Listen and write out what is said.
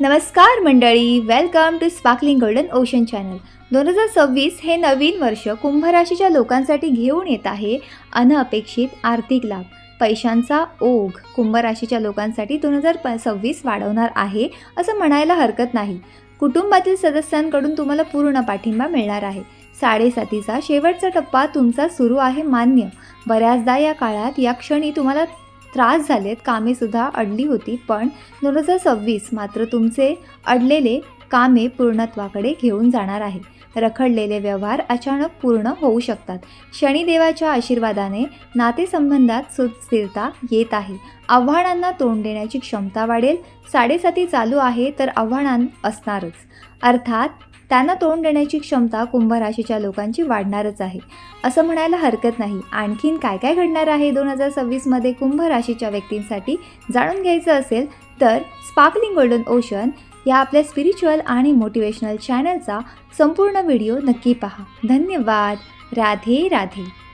नमस्कार मंडळी welcome to sparkling golden ocean channel दोन हजार सव्वीस हे नवीन वर्ष कुंभराशीच्या लोकांसाठी घेऊन येत आहे अनअपेक्षित आर्थिक लाभ. पैशांचा ओघ कुंभराशीच्या लोकांसाठी दोन हजार प सव्वीस वाढवणार आहे असं म्हणायला हरकत नाही. कुटुंबातील सदस्यांकडून तुम्हाला पूर्ण पाठिंबा मिळणार आहे. साडेसातीचा शेवटचा टप्पा तुमचा सुरू आहे मान्य. बऱ्याचदा या काळात या क्षणी तुम्हाला त्रास झालेत कामेसुद्धा अडली होती पण दोन हजार सव्वीस मात्र तुमचे अडलेले कामे पूर्णत्वाकडे घेऊन जाणार आहे. रखडलेले व्यवहार अचानक पूर्ण होऊ शकतात. शनिदेवाच्या आशीर्वादाने नातेसंबंधात सुस्थिरता येत आहे. आव्हानांना तोंड देण्याची क्षमता वाढेल. साडेसाती चालू आहे तर आव्हानां असणारच. अर्थात त्यांना तोंड देण्याची क्षमता कुंभराशीच्या लोकांची वाढणारच आहे. असं म्हणायला हरकत नाही. आणखीन काय काय घडणार आहे दोन हजार सव्वीसमध्ये कुंभ राशीच्या व्यक्तींसाठी जाणून घ्यायचं असेल तर स्पार्कलिंग गोल्डन ओशन या आपल्या स्पिरिच्युअल आणि मोटिवेशनल चॅनलचा संपूर्ण व्हिडिओ नक्की पहा. धन्यवाद. राधे राधे.